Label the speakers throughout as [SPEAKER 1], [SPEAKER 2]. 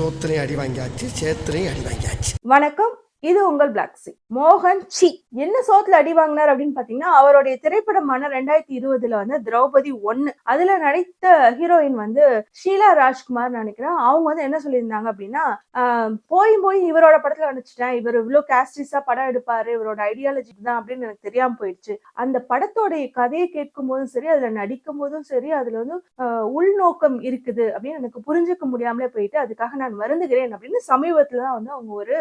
[SPEAKER 1] சோத்திரையும் அடி வாங்கியாச்சு சேத்திரையும் அடி வாங்கியாச்சு.
[SPEAKER 2] வணக்கம். இது உங்கள் பிளாக் சி மோகன் சி. என்ன சோத்துல அடி வாங்கினார் அப்படின்னு பாத்தீங்கன்னா அவருடைய திரைப்படமான ரெண்டாயிரத்தி இருபதுல வந்து திரௌபதி ஒன்னு. அதுல நடித்த ஹீரோயின் வந்து ஷீலா ராஜ்குமார் நினைக்கிறேன். அவங்க வந்து என்ன சொல்லியிருந்தாங்க அப்படின்னா போய் போய் இவரோட படத்துல நினைச்சிட்டேன் இவர் இவ்வளவு கேஸ்டிஸா படம் எடுப்பாரு. இவரோட ஐடியாலஜி தான் அப்படின்னு எனக்கு தெரியாம போயிடுச்சு. அந்த படத்தோடைய கதையை கேட்கும் போதும் சரி அதுல நடிக்கும் போதும் சரி அதுல வந்து உள்நோக்கம் இருக்குது அப்படின்னு எனக்கு புரிஞ்சுக்க முடியாமலே போயிட்டு அதுக்காக நான் வருந்துகிறேன் அப்படின்னு சமீபத்துல தான் வந்து அவங்க ஒரு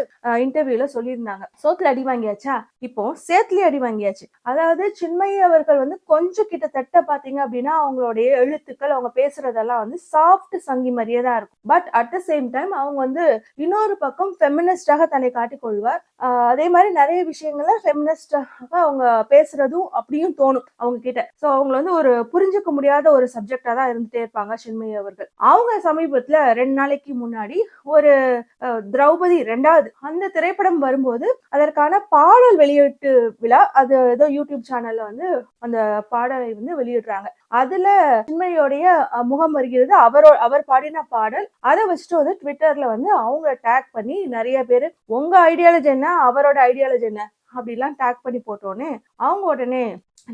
[SPEAKER 2] இன்டர்வியூல சொல்லியிருந்தாங்க. சோத்துல அடி வாங்கியாச்சா? இப்போ சேத்துலயே அடி வாங்கியாச்சு. அதாவது சின்மயி அவர்கள் வந்து கொஞ்சம் கிட்டத்தட்ட பாத்தீங்க அப்படின்னா அவங்களுடைய எழுத்துக்கள் அவங்க பேசுறதெல்லாம் வந்து சாஃப்ட் சங்கி மாதிரியே தான் இருக்கும். But at the same time அவங்க வந்து இன்னொரு பக்கம் ஃபெமினிஸ்டாக தன்னை காட்டிக்கொள்வார் அதே மாதிரி நிறைய விஷயங்கள ஃபெமினிஸ்டாக அவங்க பேசுறதும் அப்படியும் தோணும் அவங்க கிட்ட. சோ அவங்க வந்து ஒரு புரிஞ்சுக்க முடியாத ஒரு சப்ஜெக்டா தான் இருந்துட்டே இருப்பாங்க சின்மயி அவர்கள். அவங்க சமீபத்துல ரெண்டு நாளைக்கு முன்னாடி ஒரு திரௌபதி ரெண்டாவது அந்த திரைப்படம் வரும்போது அதற்கான பாடல் வெளியீட்டு விழா அது ஏதோ யூடியூப் சேனல்ல வந்து அந்த பாடலை வந்து வெளியிடுறாங்க. அதுல சின்மையோடைய முகம் வருகிறது. அவரோ அவர் பாடின பாடல் அதை வச்சுட்டு வந்து ட்விட்டர்ல வந்து அவங்க டேக் பண்ணி நிறைய பேர் உங்க ஐடியாலஜி என்ன? அவரோட ஐடியாலஜி என்ன? அப்படிலாம் டேக் பண்ணி போட்டோன்னே அவங்க உடனே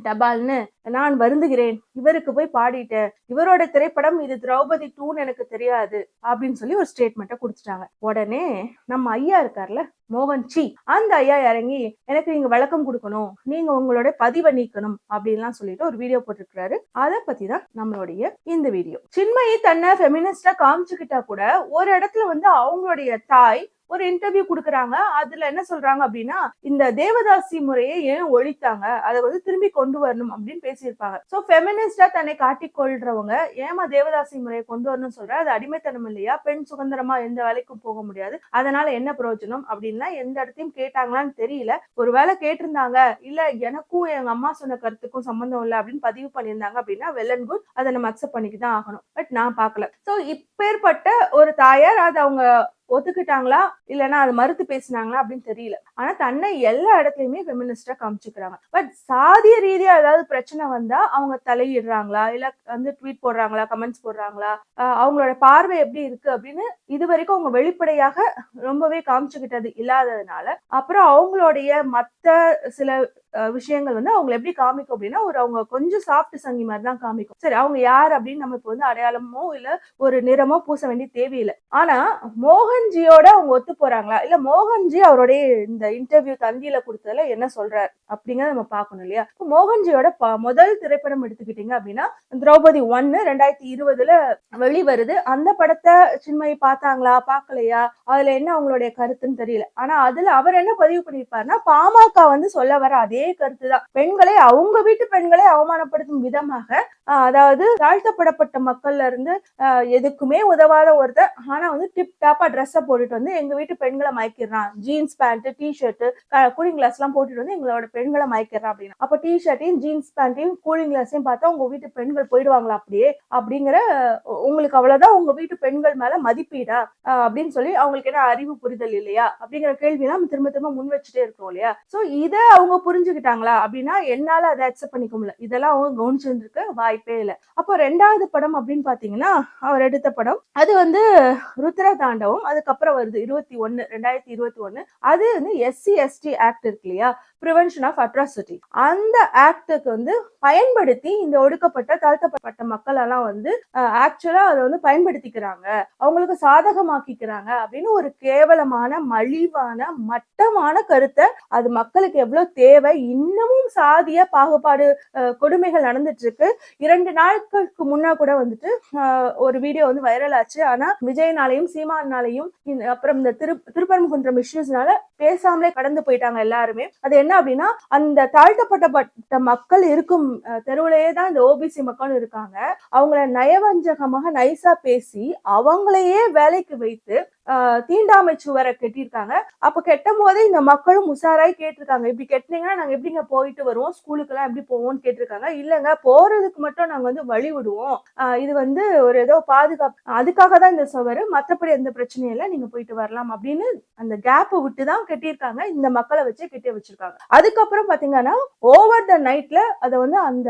[SPEAKER 2] டபால்னு நான் வருந்துகிறேன். இவருக்கு போய் பாடிட்டேன். இவரோட திரைப்படம் இது திரௌபதி டூன்னு எனக்கு தெரியாது அப்படின்னு சொல்லி ஒரு ஸ்டேட்மெண்ட்டை கொடுத்துட்டாங்க. உடனே நம்ம ஐயா இருக்கார்ல மோகன் சி அந்த ஐயா இறங்கி எனக்கு நீங்க விளக்கம் கொடுக்கணும். நீங்க உங்களோட பதிவை நீக்கணும் அப்படின்லாம் சொல்லிட்டு ஒரு வீடியோ போட்டிருக்கிறாரு. அதை பத்தி தான் நம்மளுடைய இந்த வீடியோ சின்மயி தன்னை ஃபெமினிஸ்டா காமிச்சுக்கிட்டா கூட ஒரு இடத்துல வந்து அவங்களுடைய தாய் ஒரு இன்டர்வியூ கொடுக்குறாங்க. அதுல என்ன சொல்றாங்க அப்படின்னா இந்த தேவதாசி முறையை ஏன் ஒழித்தாங்க? அதை வந்து திரும்பி கொண்டு வரணும் அப்படின்னு பேசியிருப்பாங்க. சோ ஃபெமினிஸ்டா தன்னை காட்டிக்கொள்றவங்க ஏமா தேவதாசி முறையை கொண்டு வரணும்னு சொல்ற? அது அடிமைத்தனம் இல்லையா? பெண் சுதந்திரமா எந்த வேலைக்கும் போக முடியாது. அதனால என்ன பிரயோஜனம் அப்படின்னா எந்த இடத்தையும் கேட்டாங்களான்னு தெரியல. ஒருவேளை கேட்டிருந்தாங்க. இல்ல எனக்கும் எங்க அம்மா சொன்ன கருத்துக்கும் சம்பந்தம் இல்லை அப்படின்னு பதிவு பண்ணியிருந்தாங்க அப்படின்னா வெல் அண்ட் குட் அதை நம்ம அக்செப்ட் பண்ணிக்க தான் ஆகணும். பட் நான் பார்க்கல. சோ இப்பேற்பட்ட ஒரு தாயார் அது அவங்க ஒத்துக்கிட்டாங்களா? இல்லைன்னா அது மறுத்து பேசினாங்களா அப்படின்னு தெரியல. ஆனா தன்னை எல்லா இடத்துலயுமே ஃபெமினிஸ்டா காமிச்சுக்கிறாங்க. பட் சாதிய ரீதியா ஏதாவது பிரச்சனை வந்தா அவங்க தலையிடுறாங்களா? இல்ல வந்து ட்வீட் போடுறாங்களா? கமெண்ட்ஸ் போடுறாங்களா? அவங்களோட பார்வை எப்படி இருக்கு அப்படின்னு இது வரைக்கும் அவங்க வெளிப்படையாக ரொம்பவே காமிச்சுக்கிட்டது இல்லாததுனால அப்புறம் அவங்களுடைய மத்த சில விஷயங்கள் வந்து அவங்களை எப்படி காமிக்கும் அப்படின்னா ஒரு அவங்க கொஞ்சம் சாஃப்ட் சங்கி மாதிரி தான் காமிக்கும். சரி அவங்க யார் அப்படின்னு நம்ம இப்போ வந்து அடையாளமோ இல்ல ஒரு நிறமோ பூச வேண்டிய தேவையில்லை. ஆனா மோகன்ஜியோட அவங்க ஒத்து போறாங்களா? இல்ல மோகன்ஜி அவருடைய இந்த இன்டர்வியூ தந்தியில கொடுத்ததுல என்ன சொல்றாரு? அப்படிங்கிறத நம்ம பார்க்கணும் இல்லையா? இப்போ மோகன்ஜியோட முதல் திரைப்படம் எடுத்துக்கிட்டீங்க அப்படின்னா திரௌபதி ஒன்னு ரெண்டாயிரத்தி இருபதுல வெளிவருது. அந்த படத்தை சின்மயி பார்த்தாங்களா? பார்க்கலையா? அதுல என்ன அவங்களுடைய கருத்துன்னு தெரியல. ஆனா அதுல அவர் என்ன பதிவு பண்ணியிருப்பாருன்னா பாமக வந்து சொல்ல வர அதே கருத்து தான் பெண்களை அவங்க வீட்டு பெண்களை அவமானப்படுத்தும் விதமாக அதாவது தாழ்த்தப்படப்பட்ட மக்கள்ல இருந்து எதுக்குமே உதவாத ஒருத்தர் ஆனா வந்து டிப் டாப்பா ட்ரெஸ்ஸை போட்டுட்டு வந்து எங்க வீட்டு பெண்களை மயக்கிறான் jeans pant T shirt cooling glass எல்லாம் போட்டுட்டு வந்து எங்களோட பெண்களை மயக்கிறான் அப்படின்னா. அப்ப டி ஷர்ட்டையும் ஜீன்ஸ் பேண்ட்டையும் கூலிங் கிளாஸையும் பார்த்தா உங்க வீட்டு பெண்கள் போயிடுவாங்களா அப்படியே? அப்படிங்கிற உங்களுக்கு அவ்வளவுதான் உங்க வீட்டு பெண்கள் மேல மதிப்பீடா? அப்படின்னு சொல்லி அவங்களுக்கு என்ன அறிவு புரிதல் இல்லையா? அப்படிங்கிற கேள்வி நம்ம திரும்ப திரும்ப முன் வச்சுட்டே இருக்கோம் இல்லையா? சோ இதை அவங்க புரிஞ்சுக்கிட்டாங்களா அப்படின்னா என்னால அதை அக்செப்ட் பண்ணிக்க முடியல. இதெல்லாம் அவங்க கவனிச்சிருந்துருக்க வாய்ப்பே இல்லை. அப்போ ரெண்டாவது படம் அப்படின்னு பாத்தீங்கன்னா அவர் எடுத்த படம் அது வந்து ருத்ர தாண்டவம் அதுக்கப்புறம் வருது இருபத்தி ஒன்னு ரெண்டாயிரத்தி இருபத்தி ஒன்னு. அது வந்து எஸ்சி எஸ்டி ஆக்ட் இருக்கு இல்லையா? ப்ரிவென்ஷன் ஆஃப் அட்ராசிட்டி அந்த ஆக்டுக்கு வந்து பயன்படுத்தி இந்த ஒடுக்கப்பட்ட தாழ்த்தப்பட்ட மக்கள் எல்லாம் வந்து ஆக்சுவலா அதை வந்து பயன்படுத்திக்கிறாங்க. அவங்களுக்கு சாதகமாக்கிக்கிறாங்க அப்படின்னு ஒரு கேவலமான மலிவான மட்டமான கருத்தை அது மக்களுக்கு எவ்வளவு தேவை இன்னமும் சாதிய பாகுபாடு கொடுமைகள் நடந்துட்டு இருக்கு இரண்டு நாட்களுக்கு முன்னா கூட வந்துட்டு ஒரு வீடியோ வந்து வைரல் ஆச்சு ஆனா விஜயனாலையும் சீமானாலையும் இந்த- அப்புறம் இந்த திரு திருப்பரங்குன்றம் இஷ்யூஸ்னால பேசாமலே கடந்து போயிட்டாங்க எல்லாருமே. அது என்ன அப்படின்னா அந்த தாழ்த்தப்பட்டப்பட்ட மக்கள் இருக்கும் அஹ், தெருவுலயே தான் இந்த ஓபிசி மக்கள் இருக்காங்க. அவங்கள நயவஞ்சகமாக நைசா பேசி அவங்களையே வேலைக்கு வைத்து தீண்டாமை சுவரை கட்டியிருக்காங்க. அப்ப கெட்டும் போதே இந்த மக்களும் உஷாராய் கேட்டிருக்காங்க. இப்படி கெட்டினீங்கன்னா நாங்க எப்படிங்க போயிட்டு வருவோம்? ஸ்கூலுக்கு எல்லாம் எப்படி போவோம்னு கேட்டிருக்காங்க. இல்லங்க போறதுக்கு மட்டும் நாங்க வந்து வழி விடுவோம். இது வந்து ஒரு ஏதோ பாதுகாப்பு அதுக்காக தான் இந்த சுவர். மற்றபடி எந்த பிரச்சனையும் இல்லை. நீங்க போயிட்டு வரலாம் அப்படின்னு அந்த கேப்பை விட்டு தான் கட்டியிருக்காங்க. இந்த மக்களை வச்சு கெட்டி வச்சிருக்காங்க. அதுக்கப்புறம் பாத்தீங்கன்னா ஓவர் த நைட்ல அதை வந்து அந்த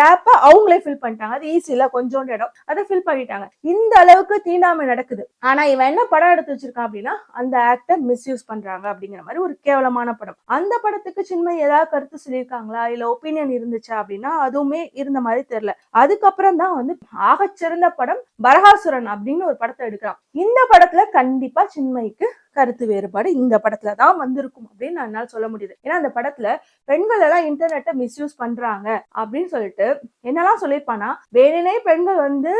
[SPEAKER 2] கேப்பை அவங்களே ஃபில் பண்ணிட்டாங்க. அது ஈஸி கொஞ்சோண்டு இடம். அதை ஃபில் பண்ணிட்டாங்க. இந்த அளவுக்கு தீண்டாமை நடக்குது. ஆனா இவன் என்ன படம் படம் எடுத்து வச்சிருக்கான் அப்படின்னா அந்த ஆக்டை மிஸ்யூஸ் பண்றாங்க அப்படிங்கிற மாதிரி ஒரு கேவலமான படம். அந்த படத்துக்கு சின்மை ஏதாவது கருத்து சொல்லியிருக்காங்களா? இல்ல ஒப்பீனியன் இருந்துச்சா அப்படின்னா அதுவுமே இருந்த மாதிரி தெரியல. அதுக்கப்புறம் தான் வந்து ஆகச்சிறந்த படம் பரகாசுரன் அப்படின்னு ஒரு படத்தை எடுக்கிறான். இந்த படத்துல கண்டிப்பா சின்மைக்கு கருத்து வேறுபாடு இந்த படத்துல தான் வந்திருக்கும் அப்படின்னு என்னால் சொல்ல முடியுது. ஏன்னா அந்த படத்துல பெண்கள் எல்லாம் இன்டர்நெட்டை மிஸ்யூஸ் பண்றாங்க அப்படின்னு சொல்லிட்டு என்னெல்லாம் சொல்லியிருப்பானா வேணுனே பெண்கள் வந்து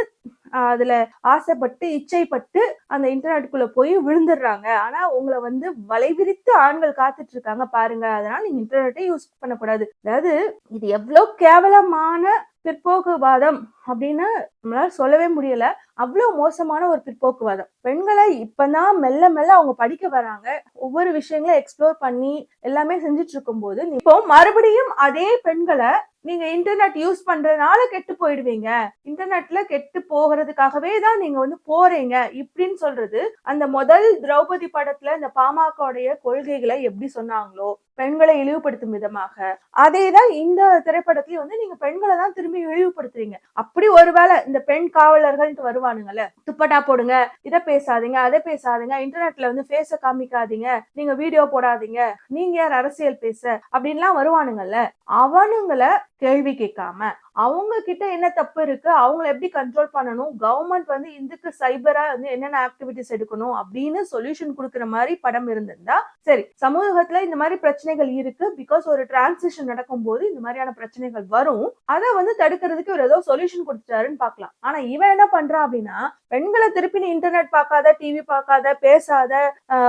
[SPEAKER 2] அதுல ஆசைப்பட்டு இச்சைப்பட்டு அந்த இன்டர்நெட்டுக்குள்ள போய் விழுந்துடுறாங்க. ஆனா உங்களை வந்து வலைவிரித்து ஆண்கள் காத்துட்டு இருக்காங்க பாருங்க. அதனால நீங்க இன்டர்நெட்டை யூஸ் பண்ணக்கூடாது. அதாவது இது எவ்வளவு கேவலமான பிற்போக்குவாதம் அப்படின்னு நம்மளால சொல்லவே முடியல. அவ்வளவு மோசமான ஒரு பிற்போக்குவாதம். பெண்களை இப்பதான் மெல்ல மெல்ல அவங்க படிக்க வராங்க. ஒவ்வொரு விஷயங்களும் எக்ஸ்ப்ளோர் பண்ணி எல்லாமே செஞ்சுட்டு இருக்கும்போது இப்போ மறுபடியும் அதே பெண்களை நீங்க இன்டர்நெட் யூஸ் பண்றதுனால கெட்டு போயிடுவீங்க. இன்டர்நெட்ல கெட்டு போகிறதுக்காகவே தான் நீங்க வந்து போறீங்க. இப்படின்னு சொல்றது அந்த முதல் திரௌபதி படத்துல இந்த பாமகவுடைய கொள்கைகளை எப்படி சொன்னாங்களோ பெண்களை இழிவுபடுத்தும் விதமாக. அதே தான் இந்த திரைப்படத்திலயும் வந்து நீங்க பெண்களை தான் திரும்பி இழிவுபடுத்துறீங்க. அப்படி ஒருவேளை இந்த பெண் காவலர்கள் வருவானுங்கல்ல துப்பட்டா போடுங்க இதை பேசாதீங்க அதை பேசாதீங்க இன்டர்நெட்ல வந்து பேச காமிக்காதீங்க நீங்க வீடியோ போடாதீங்க நீங்க யார் அரசியல் பேச அப்படின்லாம் வருவானுங்கல்ல அவனுங்களை கேள்வி கேட்காம அவங்க கிட்ட என்ன தப்பு இருக்கு? அவங்கள எப்படி கண்ட்ரோல் பண்ணணும்? கவர்மெண்ட் வந்து இதுக்கு சைபரா வந்து என்னென்ன ஆக்டிவிட்டிஸ் எடுக்கணும்? அப்படின்னு சொல்யூஷன் கொடுக்குற மாதிரி படம் இருந்திருந்தா சரி சமூகத்துல இந்த மாதிரி பிரச்சனைகள் இருக்கு. பிகாஸ் ஒரு டிரான்சிஷன் நடக்கும்போது இந்த மாதிரியான பிரச்சனைகள் வரும். அதை வந்து தடுக்கிறதுக்கு ஒரு ஏதோ சொல்யூஷன் கொடுத்துட்டாருன்னு பார்க்கலாம். ஆனா இவன் என்ன பண்றான் அப்படின்னா பெண்களை திருப்பி நீ இன்டர்நெட் பார்க்காத டிவி பார்க்காத பேசாத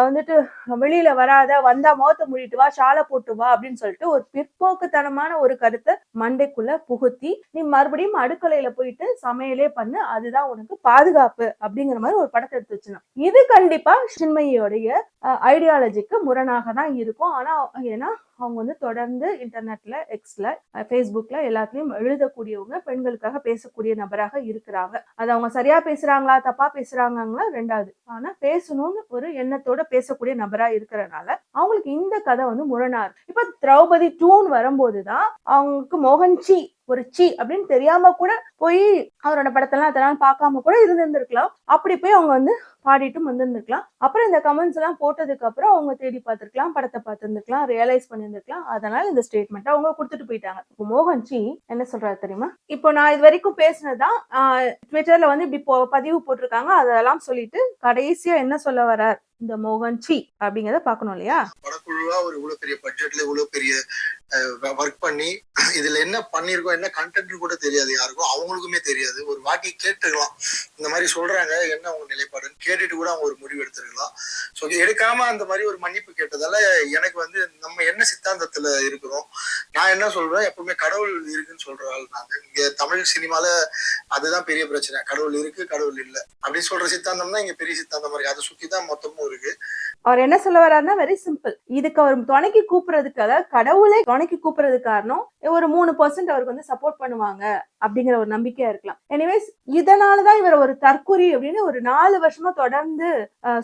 [SPEAKER 2] வந்துட்டு வெளியில வராத வந்தா மோத்த மூடிட்டு வா ஷாலை போட்டு வா அப்படின்னு சொல்லிட்டு ஒரு பிற்போக்குத்தனமான ஒரு கருத்தை மண்டைக்குள்ள புகுத்தி நீ மறுபடியும் அடுக்கலையில போயிட்டு சமையலே பண்ணு அதுதான் உனக்கு பாதுகாப்பு அப்படிங்கிற மாதிரி ஒரு படத்தை எடுத்து வச்சிருந்தான் இது கண்டிப்பா சின்மையோடைய ஐடியாலஜிக்கு முரணாக தான் இருக்கும். ஆனா ஏன்னா அவங்க வந்து தொடர்ந்து இன்டர்நெட்ல எக்ஸ்ல ஃபேஸ்புக்ல எல்லாத்துலயும் எழுதக்கூடியவங்க பெண்களுக்காக பேசக்கூடிய நபராக இருக்கிறாங்க. அது அவங்க சரியா பேசுறாங்களா தப்பா பேசுறாங்களா ரெண்டாவது. ஆனா பேசணும்னு ஒரு எண்ணத்தோட பேசக்கூடிய நபரா இருக்கிறனால அவங்களுக்கு இந்த கதை வந்து முரணா இருக்கு இப்ப திரௌபதி டூன் வரும்போதுதான் அவங்களுக்கு மோகன்சி ஒரு சி அப்படின்னு தெரியாம கூட போய் அவரோட படத்தெல்லாம் அதெல்லாம் பார்க்காம கூட இருந்திருந்திருக்கலாம். அப்படி போய் அவங்க வந்து பாடிட்டும் வந்திருந்துருக்கலாம். அப்புறம் இந்த கமெண்ட்ஸ் எல்லாம் போட்டதுக்கு அப்புறம் அவங்க தேடி பார்த்துருக்கலாம் படத்தை பார்த்துருந்துருக்கலாம் ரியலைஸ் பண்ணியிருந்துருக்கலாம். அதனால இந்த ஸ்டேட்மெண்ட் அவங்க கொடுத்துட்டு போயிட்டாங்க. மோகன் ஜி என்ன சொல்றாரு தெரியுமா? இப்போ நான் இது வரைக்கும் பேசினதான் ட்விட்டர்ல வந்து இப்படி பதிவு போட்டிருக்காங்க. அதெல்லாம் சொல்லிட்டு கடைசியா என்ன சொல்ல வர்றார்? இந்த மோகன்ஜி அப்படிங்கறத பார்க்கணும் இல்லையா?
[SPEAKER 3] படக்குழுவா ஒரு இவ்வளவு பெரிய பட்ஜெட்ல இவ்வளவு பெரிய ஒர்க் பண்ணி இதுல என்ன பண்ணிருக்கோம் என்ன கண்டென்ட் கூட தெரியாது யாருக்கும் அவங்களுக்குமே தெரியாது. ஒரு வாட்டி கேட்டுக்கலாம். இந்த மாதிரி சொல்றாங்க என்ன அவங்க நிலைப்பாடுன்னு கேட்டுட்டு கூட அவங்க ஒரு முடிவு எடுத்துருக்கலாம். ஸோ எடுக்காம அந்த மாதிரி ஒரு மன்னிப்பு கேட்டதால எனக்கு வந்து நம்ம என்ன சித்தாந்தத்துல இருக்கிறோம் நான் என்ன சொல்றேன் எப்பவுமே கடவுள் இருக்குன்னு சொல்ற ஆள் நாங்க இங்க தமிழ் சினிமால அதுதான் பெரிய பிரச்சனை. கடவுள் இருக்கு கடவுள் இல்லை. அப்படின்னு சொல்ற சித்தாந்தம் தான் இங்க பெரிய சித்தாந்தம் இருக்கு. அதை சுத்தி தான் மொத்தமும் இருக்கு.
[SPEAKER 2] அவர் என்ன சொல்ல வர்றாருன்னா வெரி சிம்பிள் இதுக்கு அவர் துணைக்கு கூப்பிடுறதுக்கு அதாவது கடவுளை துணைக்கு கூப்பிடுறதுக்கு காரணம் ஒரு மூணு பர்சன்ட் அவருக்கு வந்து சப்போர்ட் பண்ணுவாங்க அப்படிங்கிற ஒரு நம்பிக்கையா இருக்கலாம். எனிவேஸ் இதனாலதான் இவர் ஒரு தற்குறி அப்படின்னு ஒரு நாலு வருஷமா தொடர்ந்து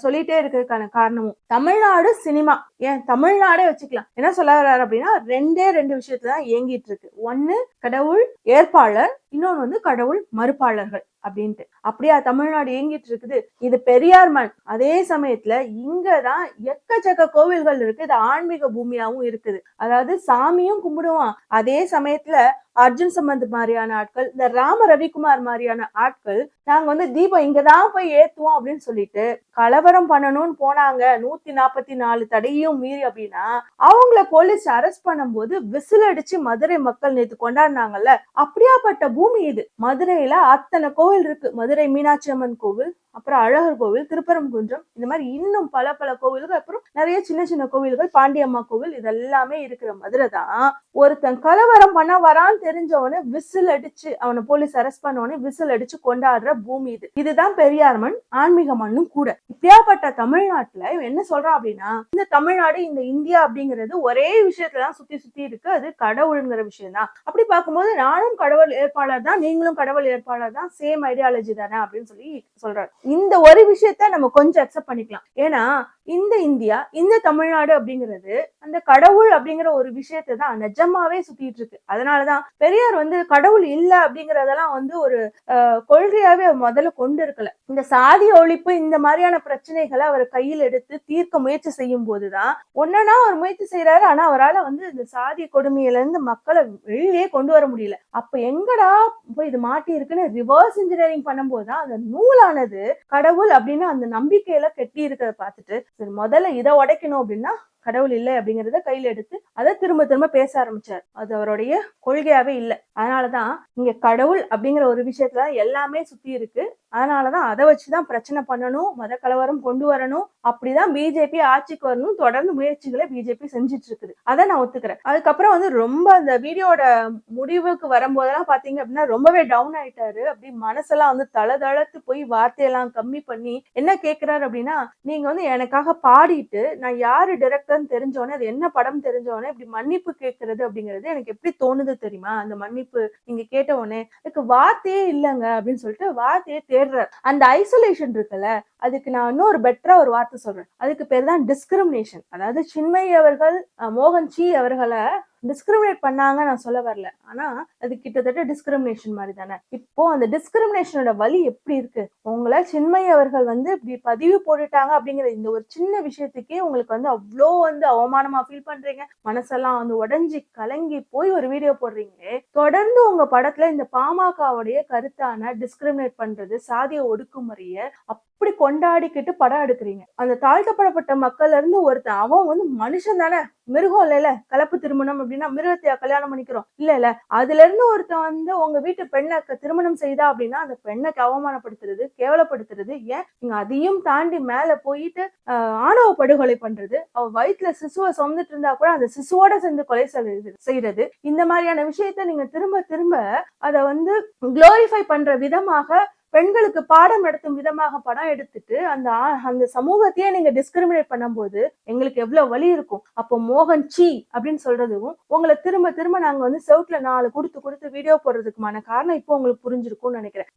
[SPEAKER 2] சொல்லிட்டே இருக்கிறதுக்கான காரணமும். தமிழ்நாடு சினிமா ஏன் தமிழ்நாடே வச்சுக்கலாம். என்ன சொல்ல வர்றாரு அப்படின்னா ரெண்டே ரெண்டு விஷயத்துலதான் இயங்கிட்டு இருக்கு. ஒண்ணு கடவுள் ஏற்பாளர் இன்னொன்னு வந்து கடவுள் மறுப்பாளர்கள். அப்படின்ட்டு. அப்படியா தமிழ்நாடு இயங்கிட்டு இருக்குது. இது பெரியார் மண். அதே சமயத்துல இங்கதான் எக்கச்சக்க கோவில்கள் இருக்கு. இது ஆன்மீக பூமியாவும் இருக்குது. அதாவது சாமியும் கும்பிடுவான். அதே சமயத்துல அர்ஜுன் சம்பந்த் மாதிரியான ஆட்கள் இந்த ராம ரவிக்குமார் மாதிரியான ஆட்கள் நாங்க வந்து தீபம் இங்கதான் போய் ஏத்துவோம் அப்படின்னு சொல்லிட்டு கலவரம் பண்ணணும்னு போனாங்க. நூத்தி நாற்பத்தி நாலு தடையும் மீறி அப்படின்னா அவங்கள போலீஸ் அரெஸ்ட் பண்ணும்போது விசில் அடிச்சு மதுரை மக்கள் நேத்து கொண்டாடினாங்கல்ல அப்படியாப்பட்ட பூமி இது. மதுரையில அத்தனை கோவில் இருக்கு. மதுரை மீனாட்சி அம்மன் கோவில் அப்புறம் அழகர் கோவில் திருப்பரங்குன்றம் இந்த மாதிரி இன்னும் பல பல கோவில்கள் அப்புறம் நிறைய சின்ன சின்ன கோவில்கள் பாண்டியம்மா கோவில் இதெல்லாமே இருக்கிற மதுரை தான். ஒருத்தன் கலவரம் பண்ண வரான்னு தெரிஞ்சவனே விசில் அடிச்சு அவனை போலீஸ் அரெஸ்ட் பண்ணவனே விசில் அடிச்சு கொண்டாடுற பூமி இது. இதுதான் பெரியார் மண் ஆன்மீக மண்ணும் கூட. இப்படியாப்பட்ட தமிழ்நாட்டுல இவன் என்ன சொல்றான் அப்படின்னா இந்த தமிழ்நாடு இந்த இந்தியா அப்படிங்கிறது ஒரே விஷயத்துலதான் சுத்தி சுத்தி இருக்கு. அது கடவுளுங்கிற விஷயம் தான் அப்படி பார்க்கும்போது நானும் கடவுள் ஏற்பாளர் தான் நீங்களும் கடவுள் ஏற்பாளர் தான் சேம் ஐடியாலஜி தானே அப்படின்னு சொல்லி சொல்றாரு. இந்த ஒரு விஷயத்த நம்ம கொஞ்சம் அக்செப்ட் பண்ணிக்கலாம். ஏன்னா இந்த இந்தியா இந்த தமிழ்நாடு அப்படிங்கிறது அந்த கடவுள் அப்படிங்கிற ஒரு விஷயத்தை தான் நிஜமாவே சுத்திட்டு இருக்கு. அதனாலதான் பெரியார் வந்து கடவுள் இல்ல அப்படிங்கறதெல்லாம் வந்து ஒரு அஹ், கொள்கையாவே முதல்ல கொண்டு இருக்கல. இந்த சாதி ஒழிப்பு இந்த மாதிரியான பிரச்சனைகளை அவர் கையில் எடுத்து தீர்க்க முயற்சி செய்யும் போதுதான் ஒன்னா அவர் முயற்சி செய்யறாரு ஆனா அவரால வந்து இந்த சாதி கொடுமையில இருந்து மக்களை வெளியே கொண்டு வர முடியல. அப்ப எங்கடா போய் இது மாட்டி இருக்குன்னு ரிவர்ஸ் இன்ஜினியரிங் பண்ணும்போது தான் அந்த நூலானது கடவுள் அப்படின்னு அந்த நம்பிக்கையில கெட்டி இருக்கிறத பார்த்துட்டு சரி முதல்ல இதை உடைக்கணும் அப்படின்னா கடவுள் இல்லை அப்படிங்கறத கையில எடுத்து அதை திரும்ப திரும்ப பேச ஆரம்பிச்சார். அது அவருடைய கொள்கையாவே இல்லை. அதனாலதான் இங்க கடவுள் அப்படிங்கிற ஒரு விஷயத்துல எல்லாமே சுத்தி இருக்கு. அதனாலதான் அதை வச்சுதான் பிரச்சனை பண்ணணும் மத கலவரம் கொண்டு வரணும். அப்படிதான் பிஜேபி ஆட்சிக்கு வரணும் தொடர்ந்து முயற்சிகளை பிஜேபி செஞ்சுட்டு இருக்குது. அதை நான் ஒத்துக்கிறேன். அதுக்கப்புறம் வந்து ரொம்ப அந்த வீடியோட முடிவுக்கு வரும்போதெல்லாம் பாத்தீங்க அப்படின்னா ரொம்பவே டவுன் ஆயிட்டாரு. அப்படி மனசெல்லாம் வந்து தளதளத்து போய் வார்த்தையெல்லாம் கம்மி பண்ணி என்ன கேக்குறாரு அப்படின்னா நீங்க வந்து எனக்காக பாடிட்டு நான் யாரு டைரக்டர்னு தெரிஞ்சோடனே அது என்ன படம் தெரிஞ்சோடனே இப்படி மன்னிப்பு கேட்கறது அப்படிங்கிறது எனக்கு எப்படி தோணுது தெரியுமா? அந்த மன்னிப்பு நீங்க கேட்ட உடனே எனக்கு வார்த்தையே இல்லைங்க அப்படின்னு சொல்லிட்டு வார்த்தையே தேடுற அந்த ஐசோலேஷன் இருக்குல்ல அதுக்கு நான் இன்னும் ஒரு பெட்டரா ஒரு வார்த்தை சொல்றேன். அதுக்கு பேர் தான் டிஸ்கிரிமினேஷன் அதாவது சின்மை அவர்கள் மோகன் சி அவர்களை டிஸ்கிரிமினேட் பண்ணாங்க நான் சொல்ல வரல. ஆனா அது கிட்டத்தட்ட டிஸ்கிரிமினேஷன் மாதிரி தானே. இப்போ அந்த டிஸ்கிரிமினேஷனோட வலி எப்படி இருக்கு? உங்களை சின்மயி அவர்கள் வந்து இப்படி பதிவு போட்டுட்டாங்க அப்படிங்கிற இந்த ஒரு சின்ன விஷயத்துக்கே உங்களுக்கு வந்து அவ்வளோ வந்து அவமானமா ஃபீல் பண்றீங்க. மனசெல்லாம் வந்து உடஞ்சி கலங்கி போய் ஒரு வீடியோ போடுறீங்களே தொடர்ந்து உங்க படத்துல இந்த பாமகவுடைய கருத்தான டிஸ்கிரிமினேட் பண்றது சாதிய ஒடுக்குமுறைய அப்படி கொண்டாடிக்கிட்டு படம் எடுக்கிறீங்க. அந்த தாழ்த்தப்படப்பட்ட மக்கள்ல இருந்து ஒருத்தன் அவன் வந்து மனுஷன் தானே. மிருகம் இல்லைல்ல கலப்பு திருமணம் அப்படின்னா மிருகத்தையா கல்யாணம் பண்ணிக்கிறோம். இல்ல இல்ல. அதுல இருந்து ஒருத்தன் வந்து உங்க வீட்டு பெண்ணை திருமணம் செய்தா அப்படின்னா அந்த பெண்ணை அவமானப்படுத்துறது கேவலப்படுத்துறது ஏன்? நீங்க அதையும் தாண்டி மேல போயிட்டு ஆணவ படுகொலை பண்றது அவ வயிற்றுல சிசுவை சுமந்துட்டு இருந்தா கூட அந்த சிசுவோட சேர்ந்து கொலை செய்யறது இந்த மாதிரியான விஷயத்த நீங்க திரும்ப திரும்ப அதை வந்து குளோரிஃபை பண்ற விதமாக பெண்களுக்கு பாடம் நடத்தும் விதமாக படம் எடுத்துட்டு அந்த அந்த சமூகத்தையே நீங்க டிஸ்கிரிமினேட் பண்ணும்போது எங்களுக்கு எவ்வளவு வலி இருக்கும்? அப்போ மோகன் சி அப்படின்னு சொல்றதும் உங்களை திரும்ப திரும்ப நாங்க வந்து செவுட்ல நாலு கொடுத்து கொடுத்து வீடியோ போடுறதுக்குமான காரணம் இப்போ உங்களுக்கு புரிஞ்சிருக்கும்னு நினைக்கிறேன்.